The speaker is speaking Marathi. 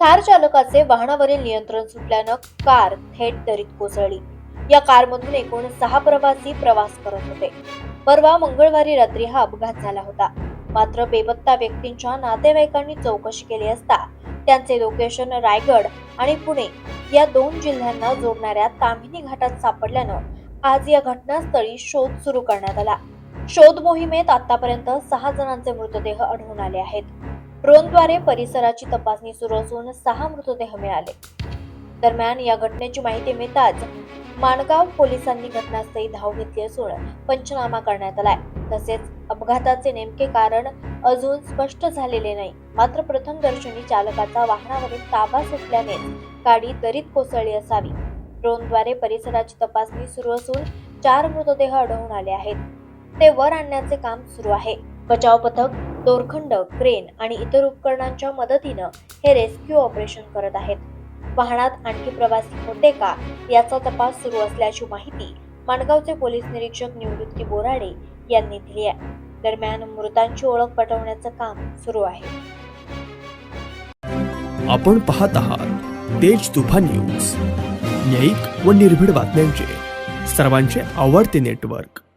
कार चालकाचे वाहनावरील नियंत्रण सुटल्यानं कार थेट दरीत कोसळली. या कारमधून एकूण सहा प्रवासी प्रवास करत होते. परवा मंगळवारी रात्री हा अपघात झाला होता. मात्र बेपत्ता व्यक्तींच्या नातेवाईकांनी चौकशी केली असता त्यांचे लोकेशन रायगड आणि पुणे या दोन जिल्ह्यांना जोडणाऱ्या ताम्हिणी घाटात सापडल्यानं आज या घटनास्थळी शोध सुरू करण्यात आला. शोध मोहिमेत आतापर्यंत सहा जणांचे मृतदेह आढळून आले आहेत. ड्रोनद्वारे परिसराची तपासणी सुरू असून सहा मृतदेह मिळाले. दरम्यान या घटनेची माहिती मिळताच माणगाव पोलिसांनी घटनास्थळी धाव घेतली असून पंचनामा करण्यात आलाय. तसेच अपघाताचे नेमके कारण अजून स्पष्ट झालेले नाही. मात्र प्रथम दर्शनी चालकाचा वाहनावरील ताबा सुटल्याने गाडी दरीत कोसळली असावी. ड्रोनद्वारे परिसराची तपासणी सुरू असून चार मृतदेह आढळून आले आहेत. ते वर आणण्याचे काम सुरू आहे. बचाव पथक दोरखंड क्रेन आणि इतर उपकरणांच्या मदतीनं हे रेस्क्यू ऑपरेशन करत आहेत. वाहनात आणखी प्रवासी होते का याचा तपास सुरू असल्याची माहिती माणगावचे पोलीस निरीक्षक निवृत्ती बोराडे यांनी दिली आहे. दरम्यान मृतांची ओळख पटवण्याचं काम सुरू आहे. आपण पाहत आहात तेज तुफान न्यूज. न्यायिक व निर्भीड बातम्यांचे. सर्वांचे आवडते नेटवर्क.